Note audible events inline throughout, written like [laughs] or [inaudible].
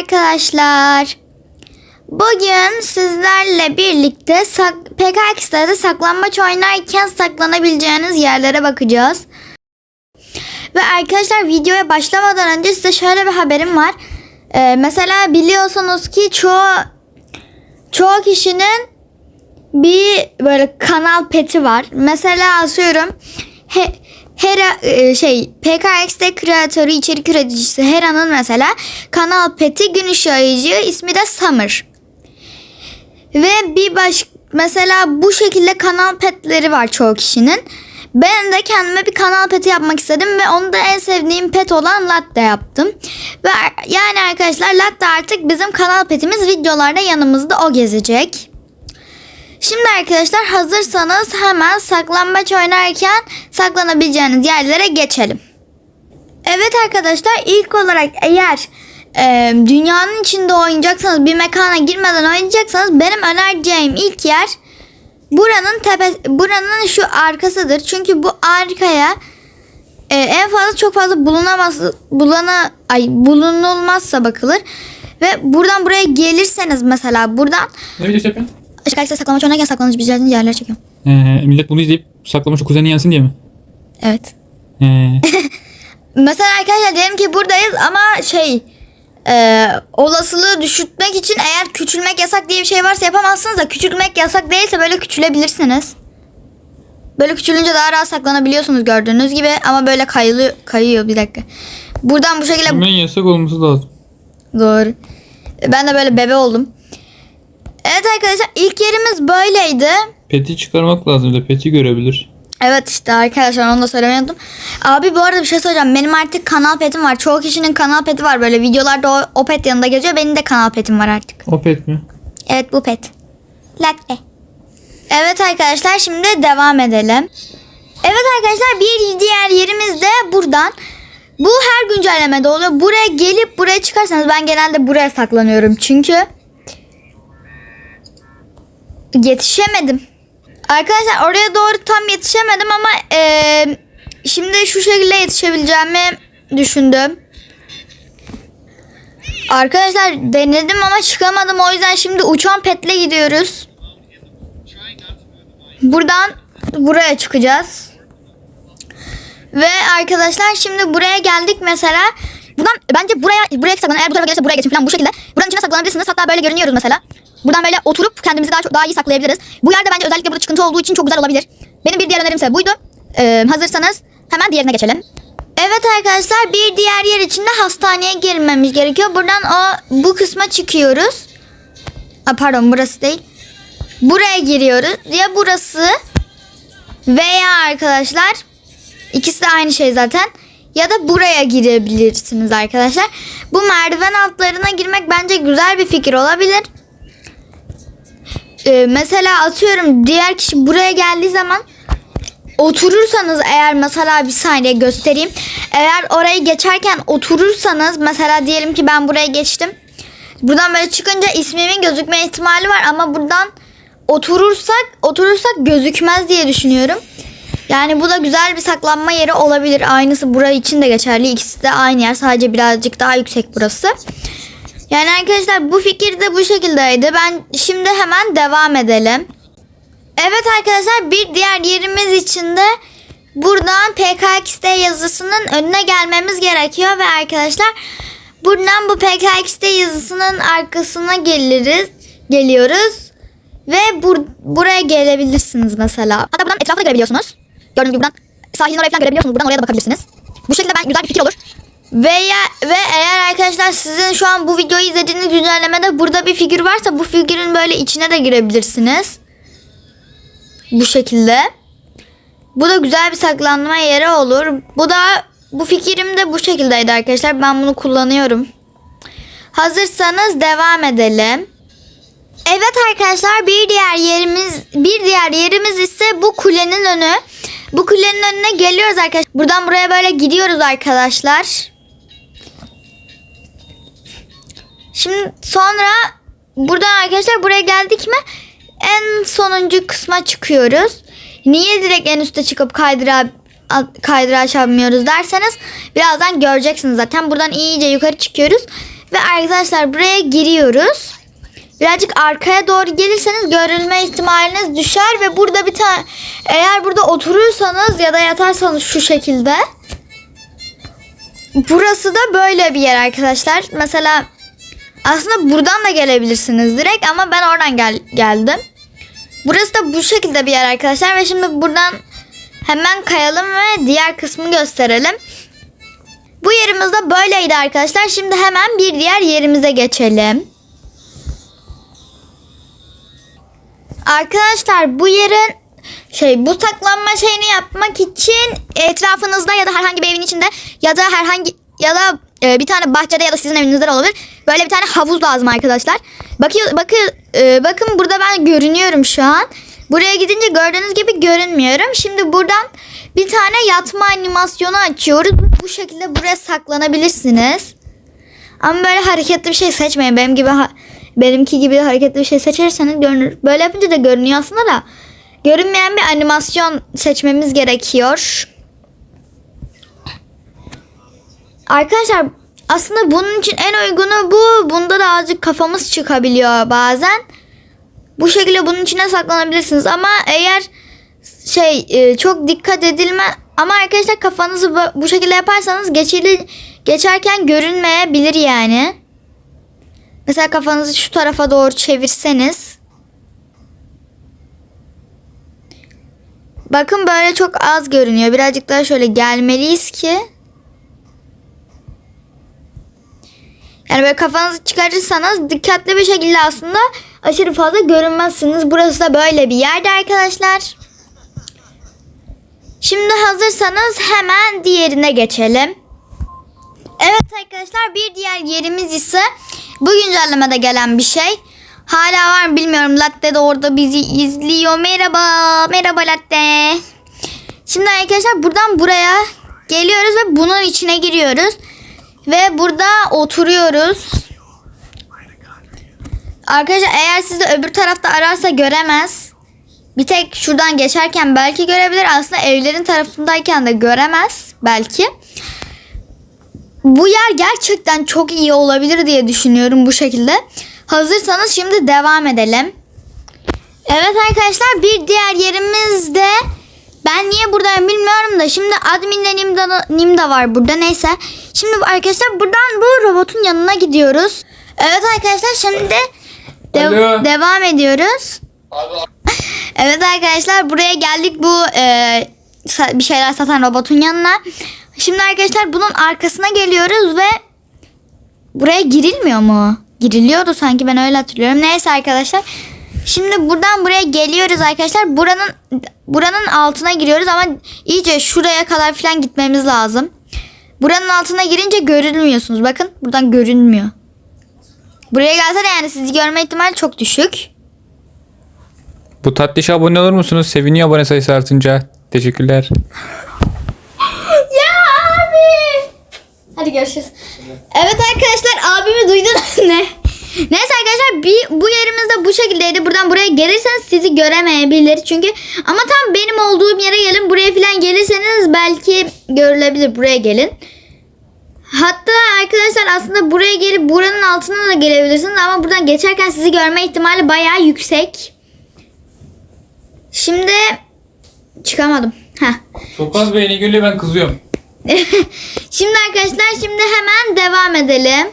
arkadaşlar. Bugün sizlerle birlikte sak PKX'de saklambaç oynarken saklanabileceğiniz yerlere bakacağız. Ve arkadaşlar videoya başlamadan önce size şöyle bir haberim var. Ee, mesela biliyorsunuz ki çoğu çoğu kişinin bir böyle kanal peti var. Mesela asıyorum he, Hera e, şey PKX'de kreatörü içerik üreticisi Hera'nın mesela kanal peti gün ışığıyıcı ismi de Summer. Ve bir baş mesela bu şekilde kanal petleri var çoğu kişinin. Ben de kendime bir kanal peti yapmak istedim ve onu da en sevdiğim pet olan Latte yaptım. Ve yani arkadaşlar Latte artık bizim kanal petimiz videolarda yanımızda o gezecek. Şimdi arkadaşlar hazırsanız hemen saklambaç oynarken saklanabileceğiniz yerlere geçelim. Evet arkadaşlar ilk olarak eğer e, dünyanın içinde oynayacaksanız bir mekana girmeden oynayacaksanız benim önereceğim ilk yer buranın tepe buranın şu arkasıdır. Çünkü bu arkaya e, en fazla çok fazla bulunamaz bulana ay bulunulmazsa bakılır. Ve buradan buraya gelirseniz mesela buradan Ne? Arkadaşlar saklamaç oynarken saklanabileceğiniz yerlere çekiyorum. Ee, millet bunu izleyip saklamış o kuzeni yensin diye mi? Evet. Ee, [laughs] Mesela arkadaşlar diyelim ki buradayız ama şey e, olasılığı düşürtmek için eğer küçülmek yasak diye bir şey varsa yapamazsınız da küçülmek yasak değilse böyle küçülebilirsiniz. Böyle küçülünce daha rahat saklanabiliyorsunuz gördüğünüz gibi ama böyle kayılıyor, kayıyor bir dakika. Buradan bu şekilde hemen yasak olması lazım. doğru. Ben de böyle bebe oldum. Evet arkadaşlar ilk yerimiz böyleydi. Peti çıkarmak lazım da peti görebilir. Evet işte arkadaşlar onu da söylemeyi unuttum. Abi bu arada bir şey söyleyeceğim. Benim artık kanal petim var. Çoğu kişinin kanal peti var. Böyle videolarda o, o pet yanında geziyor. Benim de kanal petim var artık. O pet mi? Evet bu pet. Latte. Evet arkadaşlar şimdi devam edelim. Evet arkadaşlar bir diğer yerimiz de buradan. Bu her güncellemede oluyor. Buraya gelip buraya çıkarsanız ben genelde buraya saklanıyorum. Çünkü yetişemedim. Arkadaşlar oraya doğru tam yetişemedim ama eee, şimdi şu şekilde yetişebileceğimi düşündüm. Arkadaşlar denedim ama çıkamadım. O yüzden şimdi uçan petle gidiyoruz. Buradan buraya çıkacağız. Ve arkadaşlar şimdi buraya geldik mesela. Buradan bence buraya buraya saklanın. Eğer bu tarafa gelirse buraya geçin falan bu şekilde. Buranın içine saklanabilirsiniz. Hatta böyle görünüyoruz mesela. Buradan böyle oturup kendimizi daha çok daha iyi saklayabiliriz. Bu yerde bence özellikle burada çıkıntı olduğu için çok güzel olabilir. Benim bir diğer önerimse buydu. Ee, hazırsanız hemen diğerine geçelim. Evet arkadaşlar bir diğer yer için de hastaneye girmemiz gerekiyor. Buradan o bu kısma çıkıyoruz. Aa, pardon burası değil. Buraya giriyoruz. Ya burası veya arkadaşlar ikisi de aynı şey zaten. Ya da buraya girebilirsiniz arkadaşlar. Bu merdiven altlarına girmek bence güzel bir fikir olabilir. Ee, mesela atıyorum diğer kişi buraya geldiği zaman oturursanız eğer mesela bir saniye göstereyim. Eğer orayı geçerken oturursanız mesela diyelim ki ben buraya geçtim. Buradan böyle çıkınca ismimin gözükme ihtimali var ama buradan oturursak oturursak gözükmez diye düşünüyorum. Yani bu da güzel bir saklanma yeri olabilir. Aynısı burası için de geçerli. İkisi de aynı yer. Sadece birazcık daha yüksek burası. Yani arkadaşlar bu fikir de bu şekildeydi. Ben şimdi hemen devam edelim. Evet arkadaşlar bir diğer yerimiz için de buradan PKXD yazısının önüne gelmemiz gerekiyor ve arkadaşlar buradan bu PKXD yazısının arkasına geliriz, geliyoruz ve bur buraya gelebilirsiniz mesela. Hatta buradan etrafı da görebiliyorsunuz. Gördüğünüz gibi buradan sahilin oraya falan görebiliyorsunuz. Buradan oraya da bakabilirsiniz. Bu şekilde ben güzel bir fikir olur. Veya ve eğer arkadaşlar sizin şu an bu videoyu izlediğiniz güncellemede burada bir figür varsa bu figürün böyle içine de girebilirsiniz. Bu şekilde. Bu da güzel bir saklanma yeri olur. Bu da bu fikrim de bu şekildeydi arkadaşlar. Ben bunu kullanıyorum. Hazırsanız devam edelim. Evet arkadaşlar bir diğer yerimiz bir diğer yerimiz ise bu kulenin önü. Bu kulenin önüne geliyoruz arkadaşlar. Buradan buraya böyle gidiyoruz arkadaşlar. Şimdi sonra buradan arkadaşlar buraya geldik mi en sonuncu kısma çıkıyoruz. Niye direkt en üste çıkıp kaydıra kaydıraç yapmıyoruz derseniz birazdan göreceksiniz zaten. Buradan iyice yukarı çıkıyoruz Ve arkadaşlar buraya giriyoruz. Birazcık arkaya doğru gelirseniz görülme ihtimaliniz düşer ve burada bir tane eğer burada oturursanız ya da yatarsanız şu şekilde burası da böyle bir yer arkadaşlar. Mesela aslında buradan da gelebilirsiniz direkt ama ben oradan gel geldim. Burası da bu şekilde bir yer arkadaşlar ve şimdi buradan hemen kayalım ve diğer kısmı gösterelim. Bu yerimiz de böyleydi arkadaşlar. Şimdi hemen bir diğer yerimize geçelim. Arkadaşlar bu yerin şey bu saklanma şeyini yapmak için etrafınızda ya da herhangi bir evin içinde ya da herhangi ya da e, bir tane bahçede ya da sizin evinizde de olabilir. Böyle bir tane havuz lazım arkadaşlar. Bakıyor bakın e, bakın burada ben görünüyorum şu an. Buraya gidince gördüğünüz gibi görünmüyorum. Şimdi buradan bir tane yatma animasyonu açıyoruz. Bu şekilde buraya saklanabilirsiniz. Ama böyle hareketli bir şey seçmeyin. Benim gibi benimki gibi hareketli bir şey seçerseniz görünür. Böyle yapınca da görünüyor aslında da. Görünmeyen bir animasyon seçmemiz gerekiyor. Arkadaşlar aslında bunun için en uygunu bu. Bunda da azıcık kafamız çıkabiliyor bazen. Bu şekilde bunun içine saklanabilirsiniz ama eğer şey e, çok dikkat edilme ama arkadaşlar kafanızı bu- şekilde yaparsanız geçili geçerken görünmeyebilir yani. Mesela kafanızı şu tarafa doğru çevirseniz. Bakın böyle çok az görünüyor. Birazcık daha şöyle gelmeliyiz ki. Yani böyle kafanızı çıkarırsanız dikkatli bir şekilde aslında aşırı fazla görünmezsiniz. Burası da böyle bir yerde arkadaşlar. Şimdi hazırsanız hemen diğerine geçelim. Evet arkadaşlar bir diğer yerimiz ise bu güncellemede gelen bir şey. Hala var mı bilmiyorum. Latte de orada bizi izliyor. Merhaba. Merhaba Latte. Şimdi arkadaşlar buradan buraya geliyoruz ve bunun içine giriyoruz. Ve burada oturuyoruz. Arkadaşlar eğer sizi öbür tarafta ararsa göremez. Bir tek şuradan geçerken belki görebilir. Aslında evlerin tarafındayken de göremez belki. Bu yer gerçekten çok iyi olabilir diye düşünüyorum bu şekilde. Hazırsanız şimdi devam edelim. Evet arkadaşlar bir diğer yerimiz de ben niye buradayım bilmiyorum da şimdi adminle Nimda, Nimda var burada neyse. Şimdi arkadaşlar buradan bu robotun yanına gidiyoruz. Evet arkadaşlar şimdi de- Alo. devam ediyoruz. [laughs] Evet arkadaşlar buraya geldik bu e, bir şeyler satan robotun yanına. Şimdi arkadaşlar bunun arkasına geliyoruz ve buraya girilmiyor mu? Giriliyordu sanki ben öyle hatırlıyorum. Neyse arkadaşlar. Şimdi buradan buraya geliyoruz arkadaşlar. Buranın buranın altına giriyoruz ama iyice şuraya kadar falan gitmemiz lazım. Buranın altına girince görünmüyorsunuz. Bakın buradan görünmüyor. Buraya gelse de yani sizi görme ihtimali çok düşük. Bu tatlışa abone olur musunuz? Seviniyor abone sayısı artınca. Teşekkürler. [laughs] Ya abi. Hadi görüşürüz. Evet arkadaşlar abimi duydun [laughs] ne? Neyse arkadaşlar bir, bu yerimizde bu şekildeydi. Buradan buraya gelirseniz sizi göremeyebilir. Çünkü ama tam benim olduğum yere gelin. Buraya falan gelirseniz belki görülebilir. Buraya gelin. Hatta arkadaşlar aslında buraya gelip buranın altına da gelebilirsiniz. Ama buradan geçerken sizi görme ihtimali bayağı yüksek. Şimdi çıkamadım. Heh. Çok az beğeni geliyor ben kızıyorum. [laughs] şimdi arkadaşlar şimdi hemen devam edelim.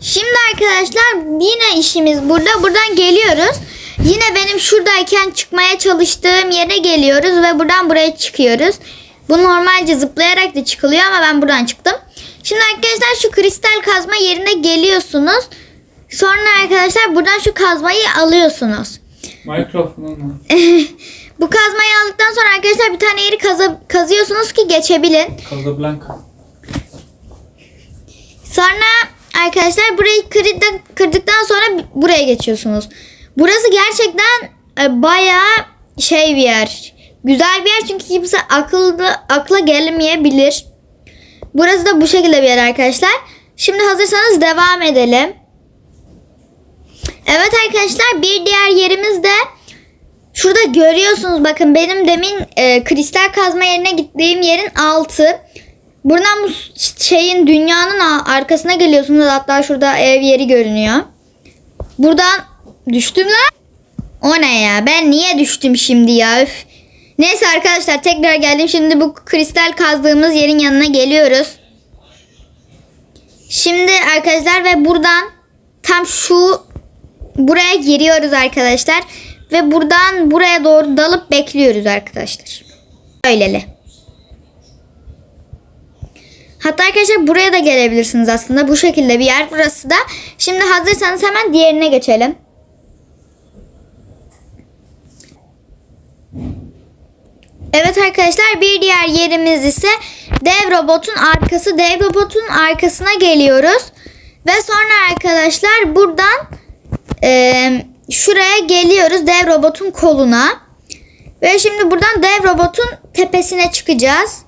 Şimdi arkadaşlar yine işimiz burada. Buradan geliyoruz. Yine benim şuradayken çıkmaya çalıştığım yere geliyoruz ve buradan buraya çıkıyoruz. Bu normalce zıplayarak da çıkılıyor ama ben buradan çıktım. Şimdi arkadaşlar şu kristal kazma yerine geliyorsunuz. Sonra arkadaşlar buradan şu kazmayı alıyorsunuz. Falan [laughs] Bu kazmayı aldıktan sonra arkadaşlar bir tane yeri kaza- kazıyorsunuz ki geçebilin. Casablanca. Sonra arkadaşlar burayı kırdık, kırdıktan sonra buraya geçiyorsunuz. Burası gerçekten e, bayağı şey bir yer. Güzel bir yer çünkü kimse akılda akla gelmeyebilir. Burası da bu şekilde bir yer arkadaşlar. Şimdi hazırsanız devam edelim. Evet arkadaşlar bir diğer yerimiz de şurada görüyorsunuz bakın benim demin e, kristal kazma yerine gittiğim yerin altı. Buradan bu şeyin dünyanın arkasına geliyorsunuz. Hatta şurada ev yeri görünüyor. Buradan düştüm lan. O ne ya? Ben niye düştüm şimdi ya? Üf. Neyse arkadaşlar tekrar geldim. Şimdi bu kristal kazdığımız yerin yanına geliyoruz. Şimdi arkadaşlar ve buradan tam şu buraya giriyoruz arkadaşlar. Ve buradan buraya doğru dalıp bekliyoruz arkadaşlar. Öyleli. Hatta arkadaşlar buraya da gelebilirsiniz aslında. Bu şekilde bir yer burası da. Şimdi hazırsanız hemen diğerine geçelim. Evet arkadaşlar bir diğer yerimiz ise dev robotun arkası. Dev robotun arkasına geliyoruz. Ve sonra arkadaşlar buradan e, şuraya geliyoruz dev robotun koluna. Ve şimdi buradan dev robotun tepesine çıkacağız.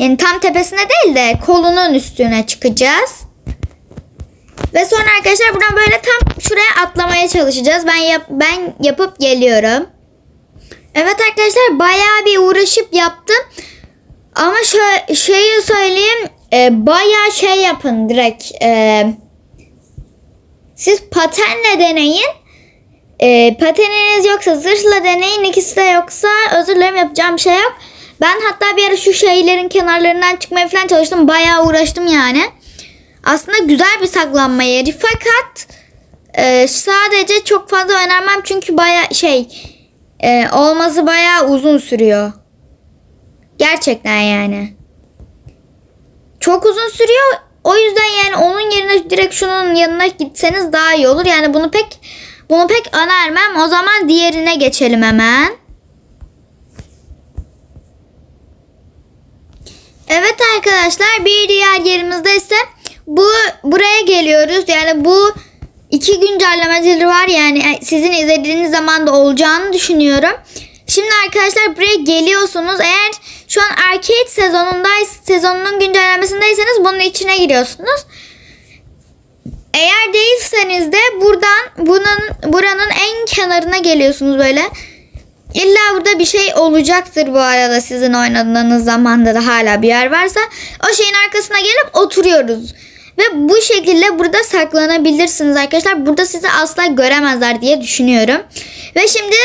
Yani tam tepesine değil de kolunun üstüne çıkacağız. Ve sonra arkadaşlar buradan böyle tam şuraya atlamaya çalışacağız. Ben yap ben yapıp geliyorum. Evet arkadaşlar bayağı bir uğraşıp yaptım. Ama şöyle şeyi söyleyeyim. E, bayağı şey yapın direkt. E, siz patenle deneyin. E, pateniniz yoksa zırhla deneyin. İkisi de yoksa özür dilerim yapacağım şey yok. Ben hatta bir ara şu şeylerin kenarlarından çıkmaya falan çalıştım. Bayağı uğraştım yani. Aslında güzel bir saklanma yeri. Fakat e, sadece çok fazla önermem. Çünkü bayağı şey e, olması bayağı uzun sürüyor. Gerçekten yani. Çok uzun sürüyor. O yüzden yani onun yerine direkt şunun yanına gitseniz daha iyi olur. Yani bunu pek bunu pek önermem. O zaman diğerine geçelim hemen. Evet arkadaşlar bir diğer yerimizde ise bu buraya geliyoruz. Yani bu iki güncellemeleri var yani sizin izlediğiniz zaman da olacağını düşünüyorum. Şimdi arkadaşlar buraya geliyorsunuz. Eğer şu an arcade sezonundays sezonunun güncellemesindeyseniz bunun içine giriyorsunuz. Eğer değilseniz de buradan bunun buranın en kenarına geliyorsunuz böyle. İlla burada bir şey olacaktır bu arada sizin oynadığınız zamanda da hala bir yer varsa. O şeyin arkasına gelip oturuyoruz. Ve bu şekilde burada saklanabilirsiniz arkadaşlar. Burada sizi asla göremezler diye düşünüyorum. Ve şimdi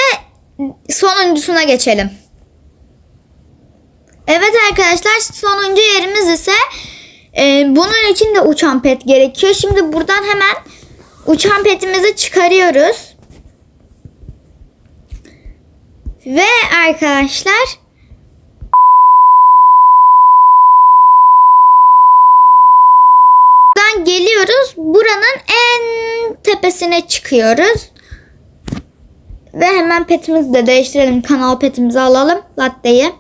sonuncusuna geçelim. Evet arkadaşlar sonuncu yerimiz ise e, bunun için de uçan pet gerekiyor. Şimdi buradan hemen uçan petimizi çıkarıyoruz. Ve arkadaşlar buradan geliyoruz. Buranın en tepesine çıkıyoruz. Ve hemen petimizi de değiştirelim. Kanal petimizi alalım. Latte'yi.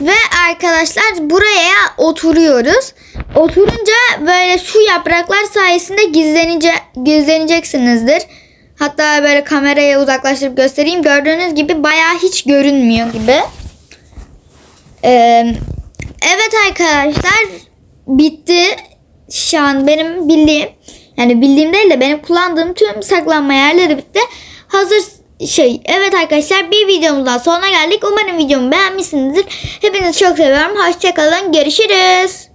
Ve arkadaşlar buraya oturuyoruz. Oturunca böyle şu yapraklar sayesinde gizlenice, gizleneceksinizdir. Hatta böyle kameraya uzaklaştırıp göstereyim. Gördüğünüz gibi bayağı hiç görünmüyor gibi. Ee, evet arkadaşlar bitti. Şu an benim bildiğim yani bildiğim değil de benim kullandığım tüm saklanma yerleri bitti. Hazır şey evet arkadaşlar bir videomuzdan sonra geldik. Umarım videomu beğenmişsinizdir. Hepinizi çok seviyorum. Hoşçakalın. Görüşürüz.